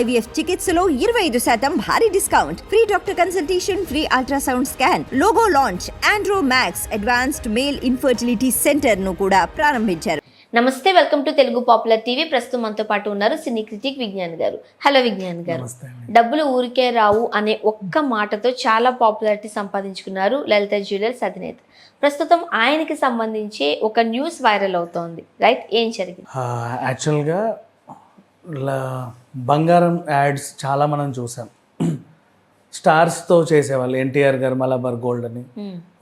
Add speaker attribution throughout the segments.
Speaker 1: IVF చికిత్సలో ఇరవై ఐదు శాతం భారీ discount. Free doctor consultation free ultrasound scan logo launch andro max advanced male infertility సెంటర్ను కూడా ప్రారంభించారు.
Speaker 2: నమస్తే welcome to Telugu popular TV. ప్రస్తుతం మనతో పాటు ఉన్నారు సినీ క్రిటిక్ విజ్ఞాన్ గారు. హలో విజ్ఞాన్ గారు. డబ్బులు ఊరికే రావు అనే ఒక్క మాటతో చాలా పాపులారిటీ సంపాదించుకున్నారు లలిత జ్యువెలర్స్ అధినేత. ప్రస్తుతం ఆయనకి సంబంధించి ఒక న్యూస్ వైరల్ అవుతోంది. రైట్? ఏం జరిగింది?
Speaker 3: ఆ, యాక్చువల్గా బంగారం యాడ్స్ చాలా మనం చూసాం. స్టార్స్తో చేసేవాళ్ళు. ఎన్టీఆర్ గారు మలబార్ గోల్డ్ అని.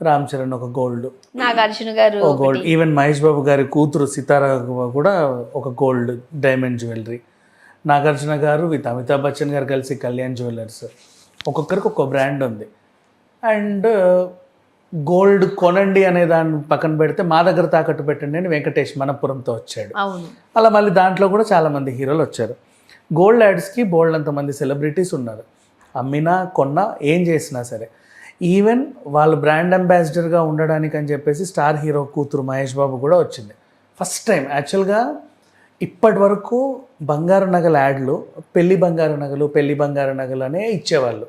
Speaker 3: రామ్ చరణ్ ఒక గోల్డ్.
Speaker 2: నాగార్జున గారు
Speaker 3: ఒక గోల్డ్. ఈవెన్ మహేష్ బాబు గారి కూతురు సితార కూడా ఒక గోల్డ్ డైమండ్ జ్యువెలరీ. నాగార్జున గారు విత్ అమితాబ్ బచ్చన్ గారు కలిసి కళ్యాణ్ జ్యువెలర్స్. ఒక్కొక్కరికి ఒక్కో బ్రాండ్ ఉంది. అండ్ గోల్డ్ కొనండి అనే దాన్ని పక్కన పెడితే మా దగ్గర తాకట్టు పెట్టండి అని వెంకటేష్ మనపురంతో వచ్చాడు. అలా మళ్ళీ దాంట్లో కూడా చాలామంది హీరోలు వచ్చారు. గోల్డ్ యాడ్స్కి బోల్డ్ అంతమంది సెలబ్రిటీస్ ఉన్నారు. అమ్మినా కొన్నా ఏం చేసినా సరే. ఈవెన్ వాళ్ళు బ్రాండ్ అంబాసిడర్గా ఉండడానికి అని చెప్పేసి స్టార్ హీరో కూతురు మహేష్ బాబు కూడా వచ్చింది. First time. యాక్చువల్గా ఇప్పటి వరకు బంగారు నగల యాడ్లు పెళ్ళి బంగారు నగలు పెళ్ళి బంగారు నగలు అనే ఇచ్చేవాళ్ళు.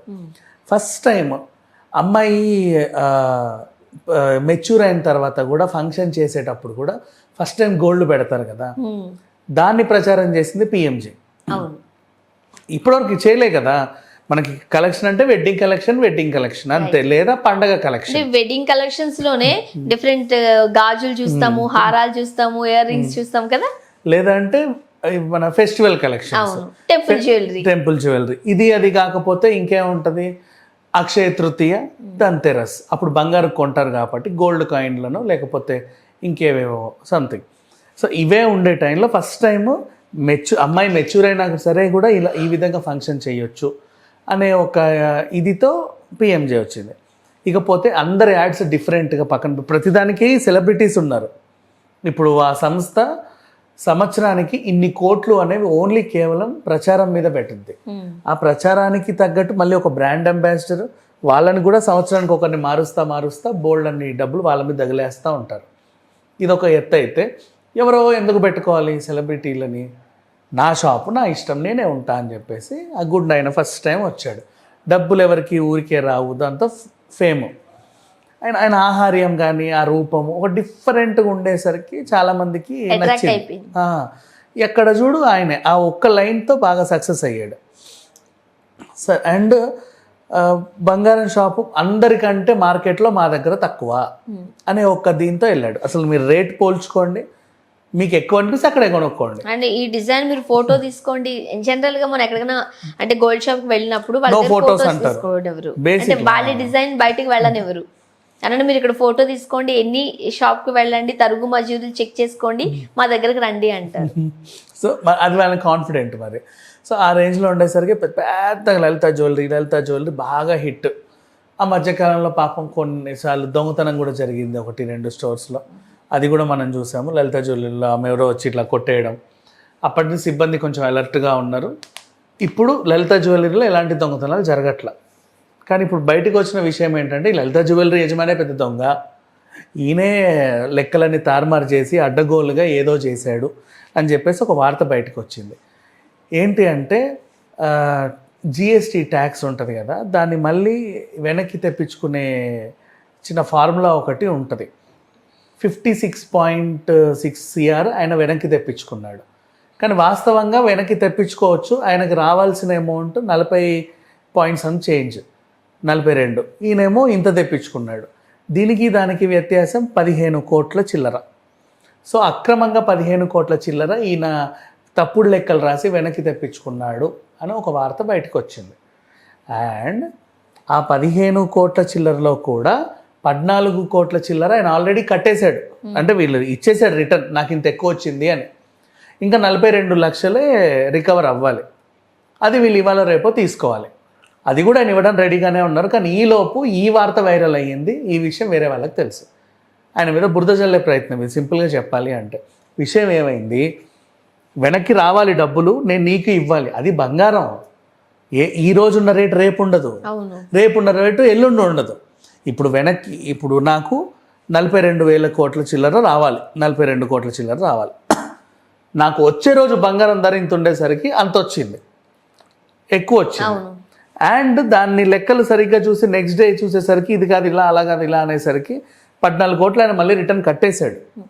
Speaker 3: ఫస్ట్ టైం అమ్మాయి మెచ్యూర్ అయిన తర్వాత కూడా ఫంక్షన్ చేసేటప్పుడు కూడా ఫస్ట్ టైం గోల్డ్ పెడతారు కదా.
Speaker 2: Hmm.
Speaker 3: దాన్ని ప్రచారం చేసింది పిఎంజీ ఇప్పటివరకు చేయలే కదా. మనకి కలెక్షన్ అంటే వెడ్డింగ్ కలెక్షన్ వెడ్డింగ్ కలెక్షన్ అంతే. లేదా పండగ కలెక్షన్
Speaker 2: వెడ్డింగ్ కలెక్షన్స్లోనే డిఫరెంట్ గాజులు చూస్తాము హారాలు చూస్తాము ఇయర్ రింగ్స్ చూస్తాం కదా.
Speaker 3: లేదంటే మన festival collection
Speaker 2: temple jewellery
Speaker 3: temple jewellery ఇది అది కాకపోతే ఇంకేముంటుంది? అక్షయ తృతీయ ధన్తెరస్ అప్పుడు బంగారు కొంటారు కాబట్టి గోల్డ్ కాయిన్లను లేకపోతే ఇంకేవేవో సంథింగ్. సో ఇవే ఉండే టైంలో ఫస్ట్ టైం మెచ్యూ అమ్మాయి మెచ్యూర్ అయినా సరే కూడా ఇలా ఈ విధంగా ఫంక్షన్ చేయొచ్చు అనే ఒక ఇదితో పిఎంజే వచ్చింది. ఇకపోతే అందరి యాడ్స్ డిఫరెంట్గా పక్కన ప్రతిదానికి సెలబ్రిటీస్ ఉన్నారు. ఇప్పుడు ఆ సంస్థ సంవత్సరానికి ఇన్ని కోట్లు అనేవి ఓన్లీ కేవలం ప్రచారం మీద పెట్టింది. ఆ ప్రచారానికి తగ్గట్టు మళ్ళీ ఒక బ్రాండ్ అంబాసిడర్ వాళ్ళని కూడా సంవత్సరానికి ఒకరిని మారుస్తా మారుస్తా బోల్డ్ అన్ని డబ్బులు వాళ్ళ మీద తగిలేస్తూ ఉంటారు. ఇది ఒక ఎత్తు అయితే ఎవరో ఎందుకు పెట్టుకోవాలి సెలబ్రిటీలని? నా షాపు నా ఇష్టం నేనే ఉంటా అని చెప్పేసి ఆ గుడ్ ఆయన ఫస్ట్ టైం వచ్చాడు. డబ్బులు ఎవరికి ఊరికే రావు దాంతో ఫేమ్. ఆయన ఆయన ఆహార్యం కానీ ఆ రూపము ఒక డిఫరెంట్గా ఉండేసరికి చాలామందికి నచ్చింది. ఎక్కడ చూడు ఆయనే ఆ ఒక్క లైన్తో బాగా సక్సెస్ అయ్యాడు. సార్ అండ్ బంగారం షాపు అందరికంటే మార్కెట్లో మా దగ్గర తక్కువ అనే ఒక్క దీంతో వెళ్ళాడు. అసలు మీరు రేట్ పోల్చుకోండి మీకు ఎక్కువ అనిపిస్తే అక్కడే కొనుక్కోండి.
Speaker 2: అండ్ ఈ డిజైన్ మీరు ఫోటో తీసుకోండి. జనరల్గా మనం ఎక్కడికైనా అంటే గోల్డ్ షాప్కి వెళ్ళినప్పుడు వాళ్ళ ఎవరు. అంటే వాళ్ళ డిజైన్ బయటికి వెళ్ళనివ్వరు. అన్న మీరు ఇక్కడ ఫోటో తీసుకోండి ఎన్ని షాప్కి వెళ్ళండి తరుగు మజూరులు చెక్ చేసుకోండి మా దగ్గరకు రండి అంటారు.
Speaker 3: సో అది వాళ్ళ కాన్ఫిడెంట్ మరి. సో ఆ రేంజ్లో ఉండేసరికి పెద్ద పెద్ద లలిత జ్యువెలరీ లలిత జ్యువెలరీ బాగా హిట్. ఆ మధ్యకాలంలో పాపం కొన్నిసార్లు దొంగతనం కూడా జరిగింది ఒకటి రెండు స్టోర్స్లో. అది కూడా మనం చూసాము. లలిత జ్యువెలరీలో ఆమె ఎవరో వచ్చి ఇట్లా కొట్టేయడం. అప్పటి నుంచి సిబ్బంది కొంచెం అలర్ట్గా ఉన్నారు. ఇప్పుడు లలిత జ్యువెలరీలో ఎలాంటి దొంగతనాలు జరగట్ల. కానీ ఇప్పుడు బయటకు వచ్చిన విషయం ఏంటంటే లలిత జ్యువెలరీ యజమానే పెద్ద దొంగ. ఈయనే లెక్కలన్నీ తారుమారు చేసి అడ్డగోలుగా ఏదో చేశాడు అని చెప్పేసి ఒక వార్త బయటకు వచ్చింది. ఏంటి అంటే జిఎస్టీ ట్యాక్స్ ఉంటుంది కదా దాన్ని మళ్ళీ వెనక్కి తెప్పించుకునే చిన్న ఫార్ములా ఒకటి ఉంటుంది. Fifty six point six C R వెనక్కి తెప్పించుకున్నాడు. కానీ వాస్తవంగా వెనక్కి తెప్పించుకోవచ్చు ఆయనకు రావాల్సిన అమౌంట్ నలభై పాయింట్స్ అని చేంజ్ నలభై రెండు. ఈయనేమో ఇంత తెప్పించుకున్నాడు. దీనికి దానికి వ్యత్యాసం పదిహేను కోట్ల చిల్లర. సో అక్రమంగా పదిహేను కోట్ల చిల్లర ఈయన తప్పుడు లెక్కలు రాసి వెనక్కి తెప్పించుకున్నాడు అని ఒక వార్త బయటకు వచ్చింది అండ్ ఆ పదిహేను కోట్ల చిల్లరలో కూడా పద్నాలుగు కోట్ల చిల్లర ఆయన ఆల్రెడీ కట్టేశాడు. అంటే వీళ్ళు ఇచ్చేసాడు రిటర్న్ నాకు ఇంత ఎక్కువ వచ్చింది అని. ఇంకా నలభై రెండు లక్షలే రికవర్ అవ్వాలి. అది వీళ్ళు ఇవాళ రేపో తీసుకోవాలి. అది కూడా ఆయన ఇవ్వడం రెడీగానే ఉన్నారు. కానీ ఈలోపు ఈ వార్త వైరల్ అయ్యింది. ఈ విషయం వేరే వాళ్ళకి తెలుసు. ఆయన మీద బురద చల్లే ప్రయత్నం. ఇది సింపుల్గా చెప్పాలి అంటే విషయం ఏమైంది? వెనక్కి రావాలి డబ్బులు నేను నీకు ఇవ్వాలి. అది బంగారం. ఏ ఈ రోజు ఉన్న రేటు రేపు ఉండదు.
Speaker 2: అవును.
Speaker 3: రేపు ఉన్న రేటు ఎల్లుండి ఉండదు. ఇప్పుడు వెనక్కి ఇప్పుడు నాకు నలభై రెండు వేల కోట్ల చిల్లర రావాలి. నలభై రెండు కోట్ల చిల్లర రావాలి. నాకు వచ్చే రోజు బంగారం ధర ఇంత ఉండేసరికి అంత వచ్చింది. ఎక్కువ వచ్చింది. అండ్ దాన్ని లెక్కలు సరిగ్గా చూసి నెక్స్ట్ డే చూసేసరికి ఇది కాదు ఇలా అలా కాదు ఇలా అనేసరికి పద్నాలుగు కోట్లు ఆయన మళ్ళీ రిటర్న్ కట్టేశాడు.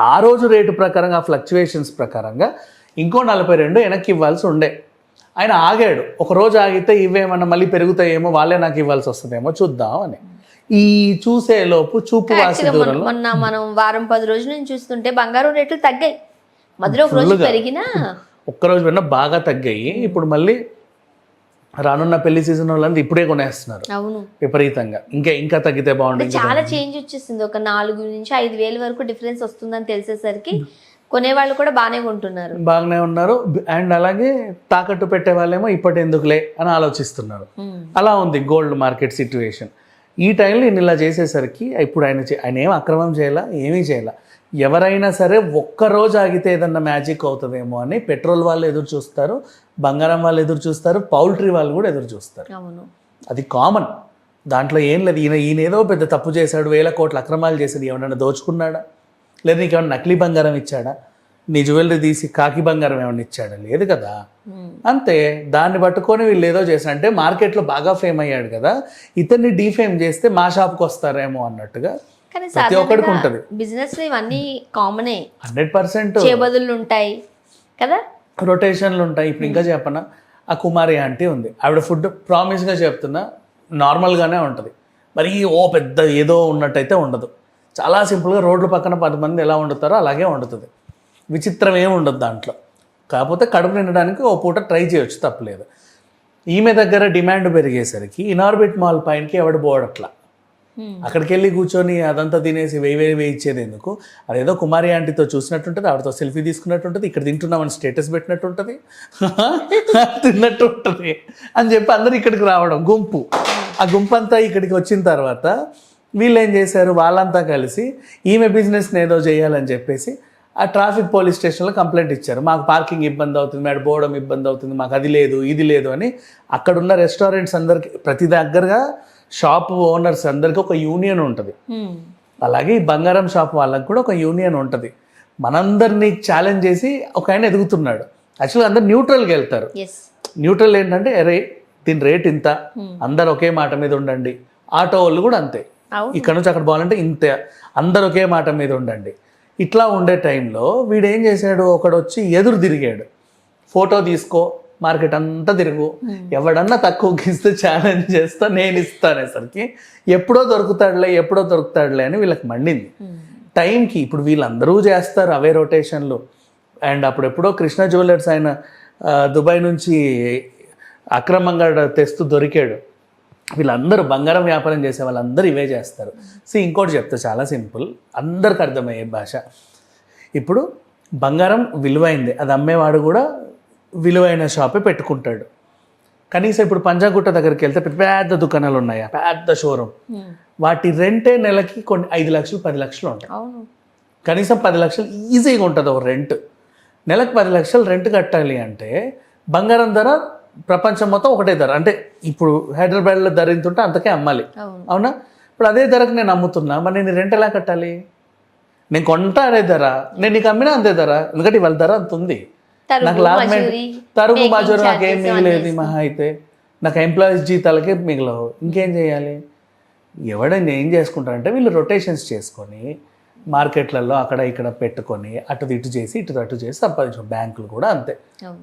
Speaker 3: ఆ రోజు రేటు ప్రకారంగా ఫ్లక్చువేషన్స్ ప్రకారంగా ఇంకో నలభై రెండు వెనక్కి ఇవ్వాల్సి ఉండే. ఆయన ఆగాడు. ఒక రోజు ఆగితే ఇవేమన్నా మళ్ళీ పెరుగుతాయేమో వాళ్ళే నాకు ఇవ్వాల్సి వస్తుందేమో చూద్దాం అని. ఈ చూసే లోపు చూపు వాసి
Speaker 2: మొన్న-
Speaker 3: దూరంలో
Speaker 2: మొన్న మనం వారం పది రోజుల నుంచి చూస్తుంటే బంగారం రేట్లు తగ్గాయి. మధ్యలో ఒక రోజు. పెరిగినా
Speaker 3: ఒక్కరోజు విన్న బాగా తగ్గాయి. ఇప్పుడు మళ్ళీ రానున్న పెళ్ళి సీజన్ వాళ్ళంతా ఇప్పుడే కొనేస్తున్నారు.
Speaker 2: అవును.
Speaker 3: విపరీతంగా. ఇంకా ఇంకా తగ్గితే ఇంకా
Speaker 2: చాలా చేంజ్ వచ్చేసింది. ఒక నాలుగు నుంచి ఐదు వేల వరకు డిఫరెన్స్ వస్తుందని తెలిసేసరికి కొనేవాళ్ళు కూడా బాగానే కొంటున్నారు.
Speaker 3: బాగానే ఉన్నారు. అండ్ అలాగే తాకట్టు పెట్టే వాళ్ళేమో ఇప్పటి ఎందుకులే అని ఆలోచిస్తున్నారు. అలా ఉంది గోల్డ్ మార్కెట్ సిచ్యువేషన్ ఈ టైంలో ఈయన ఇలా చేసేసరికి ఇప్పుడు ఆయన ఆయన ఏం అక్రమం చేయాల ఏమీ చేయాల. ఎవరైనా సరే ఒక్క రోజు ఆగితే ఏదన్నా మ్యాజిక్ అవుతుందేమో అని పెట్రోల్ వాళ్ళు ఎదురు చూస్తారు. బంగారం వాళ్ళు ఎదురు చూస్తారు పౌల్ట్రీ వాళ్ళు కూడా ఎదురు చూస్తారు. అది కామన్. దాంట్లో ఏం లేదు. ఈయన ఈయన ఏదో పెద్ద తప్పు చేశాడు వేల కోట్ల అక్రమాలు చేశాడు. ఏమన్నా దోచుకున్నాడా? లేదా నీకు ఏమన్నా నకిలీ బంగారం ఇచ్చాడా? నీ జ్యువెలరీ తీసి కాకి బంగారం ఏమన్నా ఇచ్చాడా? లేదు కదా. అంతే. దాన్ని పట్టుకొని వీళ్ళు ఏదో చేసిన అంటే మార్కెట్లో బాగా ఫేమ్ అయ్యాడు కదా. ఇతన్ని డీఫేమ్ చేస్తే మా షాప్కి వస్తారేమో అన్నట్టుగా ప్రతి ఒక్కడికి ఉంటుంది.
Speaker 2: బిజినెస్ ఇవన్నీ కామనే
Speaker 3: హండ్రెడ్ పర్సెంట్.
Speaker 2: చేబదులు ఉంటాయి కదా.
Speaker 3: రొటేషన్లు ఉంటాయి. ఇప్పుడు ఇంకా చెప్పనా ఆ కుమారి ఆంటీ ఉంది. ఆవిడ ఫుడ్ ప్రామిస్గా చెప్తున్నా నార్మల్గానే ఉంటుంది. మరి ఓ పెద్ద ఏదో ఉన్నట్టయితే ఉండదు. చాలా సింపుల్గా రోడ్ల పక్కన పది మంది ఎలా వండుతారో అలాగే వండుతుంది. విచిత్రం ఏమి ఉండదు దాంట్లో. కాకపోతే కడుపు నిండడానికి ఓ పూట ట్రై చేయొచ్చు తప్పలేదు. ఈమె దగ్గర డిమాండ్ పెరిగేసరికి ఇనార్బిట్ మాల్ పైనకి ఎవడు పోవడట్లా.
Speaker 2: Hmm.
Speaker 3: అక్కడికి వెళ్ళి కూర్చొని అదంతా తినేసి వెయ్యి వెయ్యి వేయి ఇచ్చేది ఎందుకు? అదేదో కుమారి ఆంటీతో చూసినట్టుంటుంది ఆవిడతో సెల్ఫీ తీసుకున్నట్టుంటుంది ఇక్కడ తింటున్నామని స్టేటస్ పెట్టినట్టు ఉంటుంది తిన్నట్టు ఉంటుంది అని చెప్పి అందరు ఇక్కడికి రావడం గుంపు. ఆ గుంపు అంతా ఇక్కడికి వచ్చిన తర్వాత వీళ్ళు ఏం చేశారు? వాళ్ళంతా కలిసి ఈమె బిజినెస్ని ఏదో చేయాలని చెప్పేసి ఆ ట్రాఫిక్ పోలీస్ స్టేషన్లో కంప్లైంట్ ఇచ్చారు. మాకు పార్కింగ్ ఇబ్బంది అవుతుంది మేడం పోవడం ఇబ్బంది అవుతుంది మాకు అది లేదు ఇది లేదు అని అక్కడున్న రెస్టారెంట్స్ అందరికి ప్రతి దగ్గరగా షాప్ ఓనర్స్ అందరికీ ఒక యూనియన్ ఉంటుంది. అలాగే ఈ బంగారం షాప్ వాళ్ళకి కూడా ఒక యూనియన్ ఉంటుంది. మనందరినీ ఛాలెంజ్ చేసి ఒక ఆయన ఎదుగుతున్నాడు. యాక్చువల్గా అందరు న్యూట్రల్గా వెళ్తారు. న్యూట్రల్ ఏంటంటే అరే దీని రేట్ ఇంత. అందరు ఒకే మాట మీద ఉండండి. ఆటో వాళ్ళు కూడా అంతే. ఇక్కడ నుంచి అక్కడ పోవాలంటే ఇంతే. అందరు ఒకే మాట మీద ఉండండి. ఇట్లా ఉండే టైంలో వీడు ఏం చేశాడు? ఒకడు వచ్చి ఎదురు తిరిగాడు. ఫోటో తీసుకో. మార్కెట్ అంతా తిరుగు. ఎవడన్నా తక్కువ ఇస్తే ఛాలెంజ్ చేస్తా నేను ఇస్తానేసరికి ఎప్పుడో దొరుకుతాడులే ఎప్పుడో దొరుకుతాడులే అని వీళ్ళకి మండింది. టైంకి ఇప్పుడు వీళ్ళందరూ చేస్తారు అవే రొటేషన్లు అండ్ అప్పుడు ఎప్పుడో కృష్ణ జ్యువెలర్స్ ఆయన దుబాయ్ నుంచి అక్రమంగా తెస్తూ దొరికాడు. వీళ్ళందరూ బంగారం వ్యాపారం చేసే వాళ్ళందరూ ఇవే చేస్తారు. సో ఇంకోటి చెప్తా చాలా సింపుల్. అందరికి అర్థమయ్యే భాష. ఇప్పుడు బంగారం విలువైంది. అది అమ్మేవాడు కూడా విలువైన షాపే పెట్టుకుంటాడు. కనీసం ఇప్పుడు పంజాగుట్ట దగ్గరికి వెళ్తే పెద్ద దుకాణాలు ఉన్నాయా. పెద్ద షోరూమ్. వాటి రెంటే నెలకి కొన్ని ఐదు లక్షలు పది లక్షలు ఉంటాయి. కనీసం పది లక్షలు ఈజీగా ఉంటుంది ఒక రెంట్. నెలకు పది లక్షలు రెంట్ కట్టాలి అంటే బంగారం ధర ప్రపంచం మొత్తం ఒకటే ధర. అంటే ఇప్పుడు హైదరాబాద్లో ధర ఎంత ఉంటే అంతకే అమ్మాలి.
Speaker 2: అవును.
Speaker 3: ఇప్పుడు అదే ధరకు నేను అమ్ముతున్నా మరి నేను రెంట్ ఎలా కట్టాలి? నేను కొంటా అదే ధర నేను నీకు అమ్మినా అంతే ధర ఎందుకంటే ఇవాళ ధర అంత ఉంది. నాకు లాభం తరుగు మజూరు నాకేం మిగిలేదు మహా అయితే. నాకు ఎంప్లాయీస్ జీతాలకే మిగలవు. ఇంకేం చేయాలి? ఎవడైనా ఏం చేసుకుంటారంటే వీళ్ళు రొటేషన్స్ చేసుకొని మార్కెట్లలో అక్కడ ఇక్కడ పెట్టుకొని అటు ఇటు చేసి ఇటు అటు చేసి సంపాదించు. బ్యాంకులు కూడా అంతే.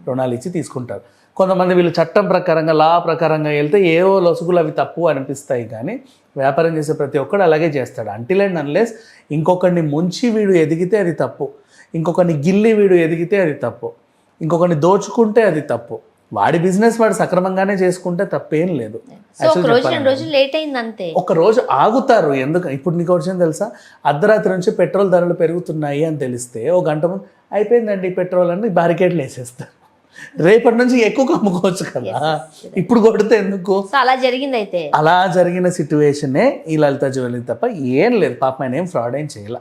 Speaker 3: రుణాలు ఇచ్చి తీసుకుంటారు. కొంతమంది వీళ్ళు చట్టం ప్రకారంగా లా ప్రకారంగా వెళ్తే ఏవో లొసుగులు అవి తప్పు అనిపిస్తాయి కానీ వ్యాపారం చేసే ప్రతి ఒక్కడు అలాగే చేస్తాడు. అంటిల్ అండ్ అన్లెస్ ఇంకొకరిని ముంచి వీడు ఎదిగితే అది తప్పు. ఇంకొకరిని గిల్లి వీడు ఎదిగితే అది తప్పు. ఇంకొకరిని దోచుకుంటే అది తప్పు. వాడి బిజినెస్ వాడు సక్రమంగానే చేసుకుంటే తప్పేం లేదు.
Speaker 2: ఒక రోజు రెండు రోజులు లేట్ అయింది అంతే.
Speaker 3: ఒక రోజు ఆగుతారు. ఎందుకు? ఇప్పుడు నీకు విషయం తెలుసా? అర్ధరాత్రి నుంచి పెట్రోల్ ధరలు పెరుగుతున్నాయి అని తెలిస్తే ఓ గంట ముందు అయిపోయిందండి పెట్రోల్ అని బ్యారికేడ్లు వేసేస్తారు రేపటి నుంచి ఎక్కువ అమ్ముకోవచ్చు కదా. ఇప్పుడు కొడితే ఎందుకు?
Speaker 2: అలా జరిగింది అయితే.
Speaker 3: అలా జరిగిన సిచ్యువేషనే ఈ లలిత జ్యువెలరీ తప్ప ఏం లేదు. పాప ఆయన ఏం ఫ్రాడ్ ఏం చేయాల.